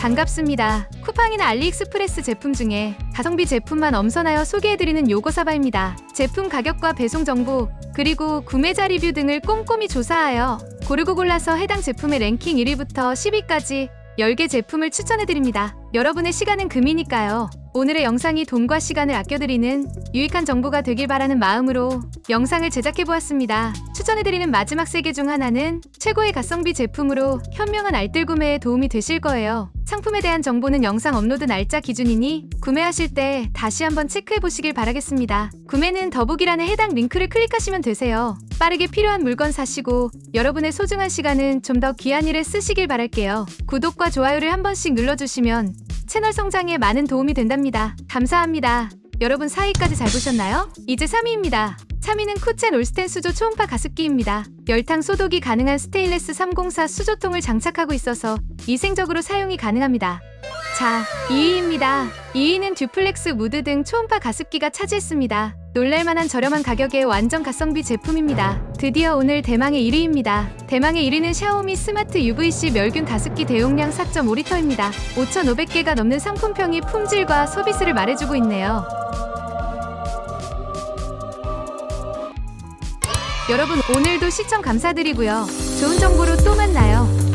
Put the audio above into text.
반갑습니다. 쿠팡이나 알리익스프레스 제품 중에 가성비 제품만 엄선하여 소개해드리는 요거사바입니다. 제품 가격과 배송 정보, 그리고 구매자 리뷰 등을 꼼꼼히 조사하여 고르고 골라서 해당 제품의 랭킹 1위부터 10위까지 10개 제품을 추천해드립니다. 여러분의 시간은 금이니까요. 오늘의 영상이 돈과 시간을 아껴드리는 유익한 정보가 되길 바라는 마음으로 영상을 제작해보았습니다. 추천해드리는 마지막 세 개 중 하나는 최고의 가성비 제품으로 현명한 알뜰 구매에 도움이 되실 거예요. 상품에 대한 정보는 영상 업로드 날짜 기준이니 구매하실 때 다시 한번 체크해보시길 바라겠습니다. 구매는 더보기란에 해당 링크를 클릭하시면 되세요. 빠르게 필요한 물건 사시고 여러분의 소중한 시간은 좀 더 귀한 일에 쓰시길 바랄게요. 구독과 좋아요를 한 번씩 눌러주시면 채널 성장에 많은 도움이 된답니다. 감사합니다. 여러분 4위까지 잘 보셨나요? 이제 3위입니다. 3위는 쿠첸 올스텐 수조 초음파 가습기입니다. 열탕 소독이 가능한 스테인레스 304 수조통을 장착하고 있어서 위생적으로 사용이 가능합니다. 자, 2위입니다. 2위는 듀플렉스 무드 등 초음파 가습기가 차지했습니다. 놀랄만한 저렴한 가격의 완전 가성비 제품입니다. 드디어 오늘 대망의 1위입니다. 대망의 1위는 샤오미 스마트 UVC 멸균 가습기 대용량 4.5리터입니다. 5,500개가 넘는 상품평이 품질과 서비스를 말해주고 있네요. 여러분 오늘도 시청 감사드리고요. 좋은 정보로 또 만나요.